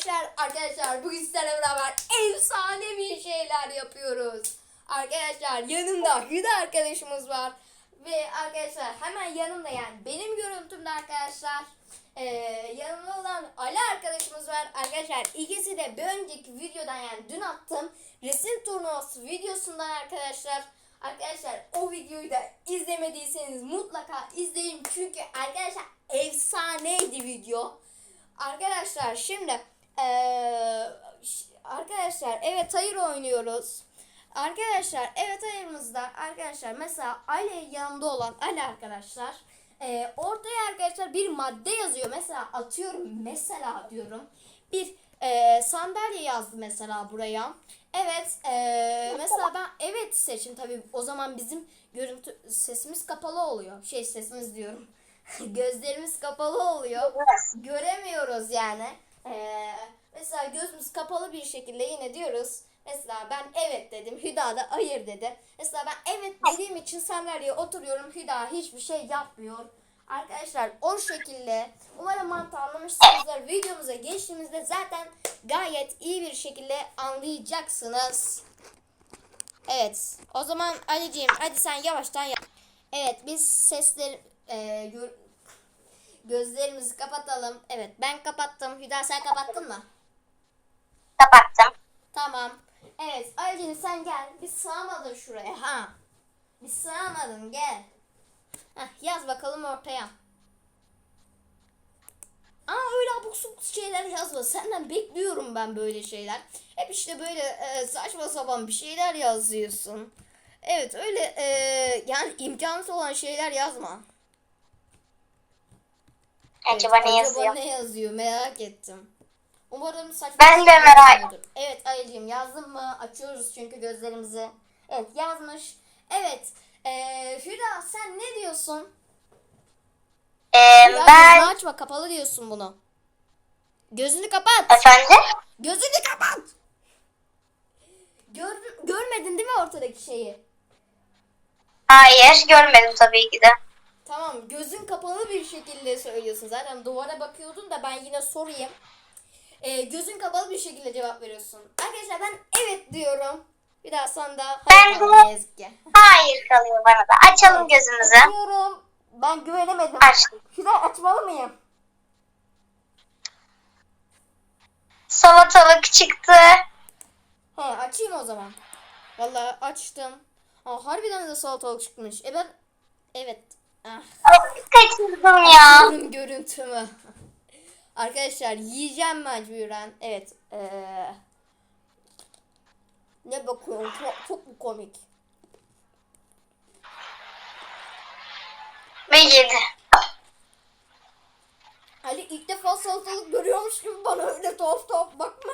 Arkadaşlar arkadaşlar bugün sizlerle beraber efsane bir şeyler yapıyoruz. Arkadaşlar yanımda Hüda arkadaşımız var. Ve arkadaşlar hemen yanımda yani benim görüntümde arkadaşlar ee, yanımda olan Ali arkadaşımız var. Arkadaşlar ikisi de bir önceki videodan yani dün attım resim turnuvası videosundan arkadaşlar. Arkadaşlar o videoyu da izlemediyseniz mutlaka izleyin. Çünkü arkadaşlar efsaneydi video. Arkadaşlar şimdi eee, ş- arkadaşlar evet hayır oynuyoruz. Arkadaşlar evet hayırımızda arkadaşlar mesela Ali yanımda olan Ali arkadaşlar eee, ortaya arkadaşlar bir madde yazıyor. Mesela atıyorum mesela diyorum bir eee, sandalye yazdı mesela buraya. Evet eee, mesela ben evet seçim tabii o zaman bizim görüntü sesimiz kapalı oluyor. Şey sesimiz diyorum. Gözlerimiz kapalı oluyor göremiyoruz yani. Ee, mesela gözümüz kapalı bir şekilde yine diyoruz. Mesela ben evet dedim. Hüda da hayır dedi. Mesela ben evet dediğim için sandalyeye oturuyorum. Hüda hiçbir şey yapmıyor. Arkadaşlar o şekilde umarım mantığı anlamışsınızdır. Videomuza geçtiğimizde zaten gayet iyi bir şekilde anlayacaksınız. Evet. O zaman Ali'ciğim hadi sen yavaştan yap. Evet biz sesleri e, Gözlerimizi kapatalım. Evet ben kapattım. Hüda sen kapattın mı? Kapattım. Tamam. Evet Aylin sen gel. Bir sığamadın şuraya. Ha. Bir sığamadın gel. Heh, yaz bakalım ortaya. Aa öyle abuk subuk şeyler yazma. Senden bekliyorum ben böyle şeyler. Hep işte böyle e, saçma sapan bir şeyler yazıyorsun. Evet öyle e, yani imkansız olan şeyler yazma. Acaba Evet, ne yazıyor? ne yazıyor merak ettim. Umarım saçma Ben de şey merak- yazmıyordur. Evet Ayıcığım yazdın mı? Açıyoruz çünkü gözlerimizi. Evet yazmış. Evet. Ee, Hüda sen ne diyorsun? Ee, gözünü ben açma kapalı diyorsun bunu. Gözünü kapat. efendim Gözünü kapat. Gör, görmedin değil mi ortadaki şeyi? hayır görmedim tabii ki de. Tamam gözün kapalı bir şekilde söylüyorsun. Zaten duvara bakıyordun da ben yine sorayım. Ee, gözün kapalı bir şekilde cevap veriyorsun. Arkadaşlar ben evet diyorum. Bir daha sonra da Ben hayır de- kaldı ne yazık ki. Hayır kalıyor bana da. Açalım gözümüzü. Açıyorum. Ben güvenemedim. Açtım. Şurada açmalı mıyım? Salatalık çıktı. He açayım o zaman. Vallahi açtım. Aa, harbiden de salatalık çıkmış. E ben evet. Ah. Kaçırdım ya. Benim görüntümü. Arkadaşlar yiyeceğim mecburen. Evet. Ee, ne bakıyorum? Çok, çok mu komik? Ve yedi. Ali ilk defa salatalık görüyormuş gibi bana öyle tuhaf tuhaf bakma.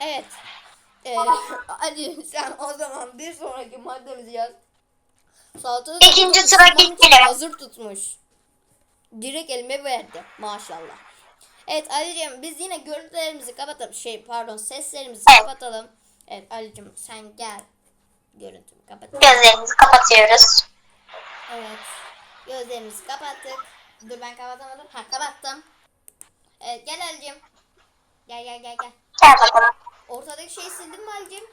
Evet. Ee, Ali sen o zaman bir sonraki maddemizi yaz. Salatalık İkinci tura geçelim. hazır tutmuş. Direkt elime verdi maşallah. Evet Ali'cim biz yine görüntülerimizi kapatalım. Şey pardon seslerimizi kapatalım. Evet Ali'cim sen gel. Görüntümü kapat. Gözlerimizi kapatıyoruz. Evet. Gözlerimizi kapattık. Dur ben kapatamadım. Ha kapattım. Evet gel Ali'cim. Gel gel gel gel. Gel bakalım. Ortadaki şeyi sildin mi Ali'cim?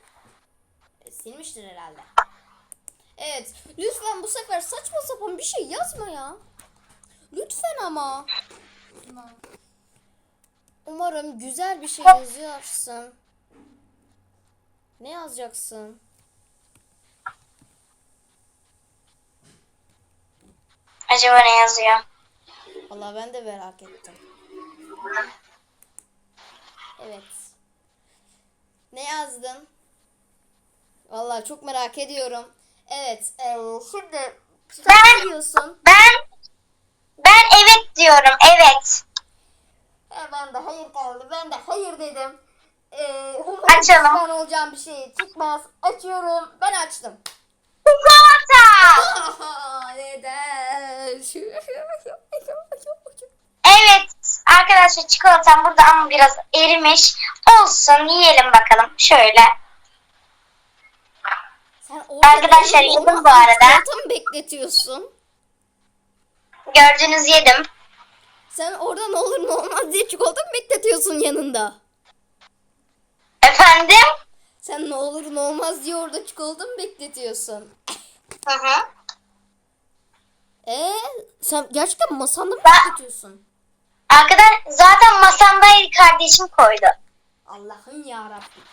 E, silmiştir herhalde. Evet. Lütfen bu sefer saçma sapan bir şey yazma ya. Lütfen ama. Umarım güzel bir şey yazarsın. Ne yazacaksın? Acaba ne yazıyor? Vallahi ben de merak ettim. Evet. Ne yazdın? Vallahi çok merak ediyorum. Evet. eee, şimdi sen Ben- diyorsun? Ben ben evet diyorum. Evet. E, ben de hayır kaldı. Ben de hayır dedim. Umarım Açalım. olacağım bir şey çıkmaz. Açıyorum. Ben açtım. Çikolata. Neden? Evet arkadaşlar çikolatam burada ama biraz erimiş. Olsun yiyelim bakalım. Şöyle. Sen orada Arkadaşlar, yedim olmaz bu arada. çikolata mı bekletiyorsun? Gördüğünüz yedim. Sen orada ne olur ne olmaz diye çikolata mı bekletiyorsun yanında? Efendim? Sen ne olur ne olmaz diye orada çikolata mı bekletiyorsun? Hı hı. Ee, sen gerçekten masanda mı Ben- bekletiyorsun? Arkadaş zaten masamdaydı kardeşim koydu. Allah'ım yarabbim.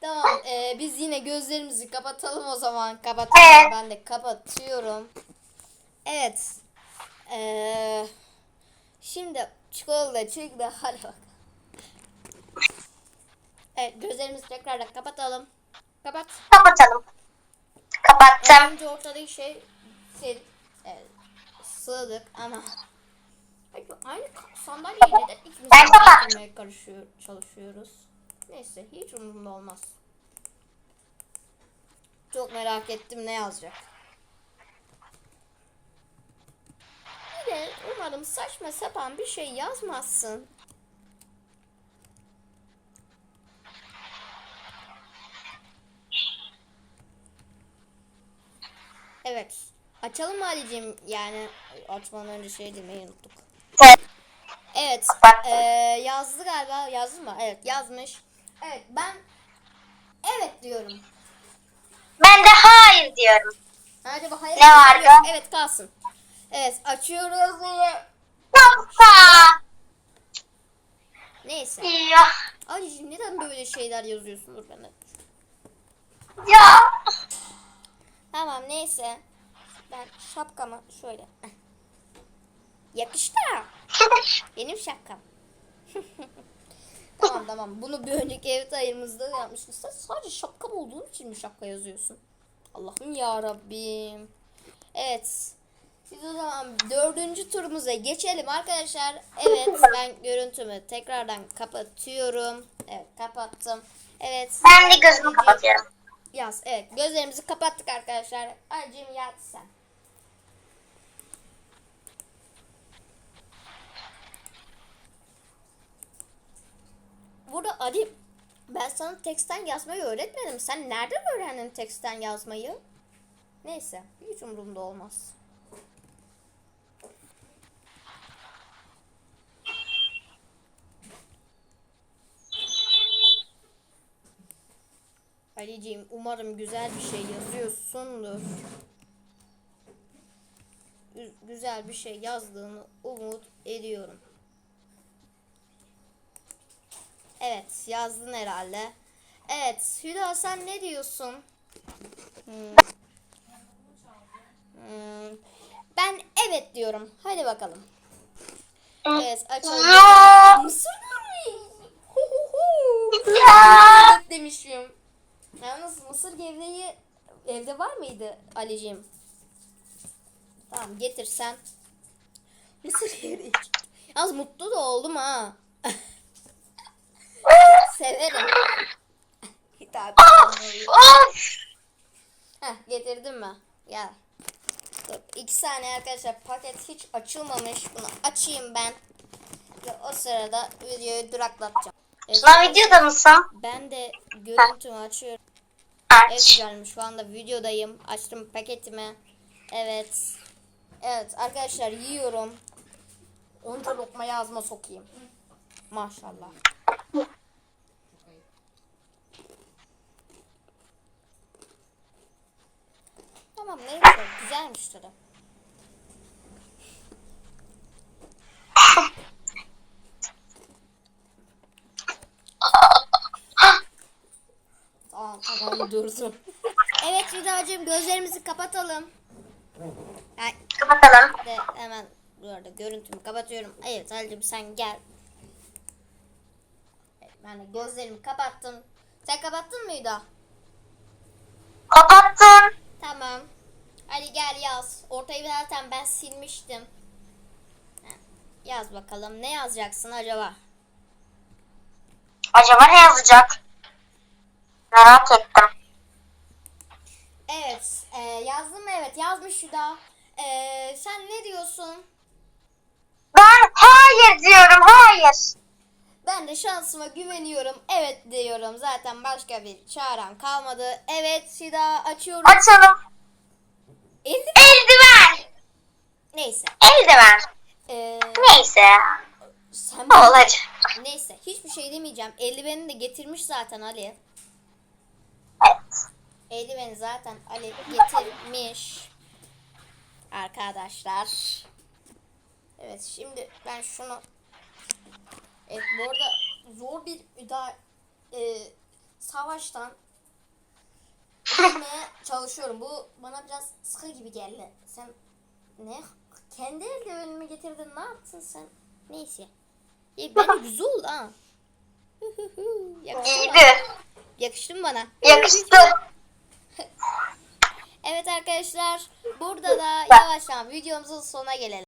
Tamam ee, biz yine gözlerimizi kapatalım o zaman. Kapatalım Evet. ben de kapatıyorum. Evet. Ee, şimdi çikolata çıktı hadi bak. Evet gözlerimizi tekrar da kapatalım. Kapat. Kapatalım. Kapattım. Önce ortadaki şey şey evet, sığdık ama aynı sandalyeyi neden ikimiz getirmeye karışıyor, çalışıyoruz? Neyse hiç umurumda olmaz. Çok merak ettim ne yazacak. Yine umarım saçma sapan bir şey yazmazsın. Evet. Açalım mı Ali'cim? Yani açmadan önce şey demeyi unuttuk. Evet. Eee, yazdı galiba. Yazdı mı? Evet yazmış. Evet ben evet diyorum. Ben de hayır diyorum. Hadi bak hayır. Ne vardı? yok. Evet kalsın. Evet açıyoruz. Yoksa. Neyse. Ya. Ali'cim neden böyle şeyler yazıyorsun? Dur de- Ya. Tamam neyse. Ben şapkamı şöyle. Yakıştı. Benim şapkam. tamam tamam. Bunu bir önceki ev ayırımızda yapmıştık. Sen sadece şapkam olduğun için mi şapka yazıyorsun? Allah'ım ya Rabbim. Evet. Biz o zaman dördüncü turumuza geçelim arkadaşlar. Evet ben görüntümü tekrardan kapatıyorum. Evet kapattım. Evet. Ben de gözümü kapatıyorum. Yaz. Evet. Gözlerimizi kapattık arkadaşlar. Acım yat sen. Burada Ali ben sana teksten yazmayı öğretmedim. Sen nereden öğrendin teksten yazmayı? Neyse. Hiç umurumda olmaz. Ali'ciğim umarım güzel bir şey yazıyorsundur. Gü- Güzel bir şey yazdığını umut ediyorum. Evet yazdın herhalde. Evet Hüda sen ne diyorsun? Hmm. Hmm. Ben evet diyorum. Hadi bakalım. Evet açalım. Ya. Mısır. Evet demişim. Yalnız mısır gevreği evde var mıydı Ali'ciğim? Tamam getirsen. Mısır gevreği. Yalnız mutlu da oldum ha. Severim. Hitap etmeyi. Of. Heh, getirdim mi? Gel. Dur, iki saniye arkadaşlar paket hiç açılmamış. Bunu açayım ben. Ve o sırada videoyu duraklatacağım. Evet, Lan videoda mısın? ben de görüntümü açıyorum. Evet Aç. güzelmiş. Şu anda videodayım. Açtım paketimi. Evet. Evet arkadaşlar yiyorum. Onu da lokmaya ağzıma sokayım. Maşallah. Tamam neyse güzelmiş tadı. Tamam tamam dursun. evet Hüdacığım gözlerimizi kapatalım. Ay, Kapatalım. de hemen bu arada görüntümü kapatıyorum. Evet Ali'cim sen gel. Evet, ben de gözlerimi kapattım. Sen kapattın mı Ortayı zaten ben silmiştim. Yaz bakalım. Ne yazacaksın acaba? Acaba ne yazacak? Merak ettim. Evet. E, yazdım mı? Evet yazmış Hüda. E, sen ne diyorsun? Ben hayır diyorum. Hayır. Ben de şansıma güveniyorum. Evet diyorum. Zaten başka bir çarem kalmadı. Evet Sida açıyorum. Açalım. Elli- Eldiven. Neyse. Eldiven. Ee, Neyse. sen olacak? Neyse hiçbir şey demeyeceğim. Eldiveni de getirmiş zaten Ali. Evet. Eldiveni zaten Ali getirmiş. Arkadaşlar. Evet şimdi ben şunu Evet bu arada zor bir müda e, savaştan girmeye çalışıyorum. Bu bana biraz sıkı gibi geldi. Sen ne? Kendi eldivenimi getirdin. Ne yaptın sen? Neyse. İyi, bence güzel oldu ha. Yakıştı? İyiydi. Yakıştı mı bana? Yakıştı. Evet arkadaşlar burada da yavaştan videomuzun sonuna gelelim.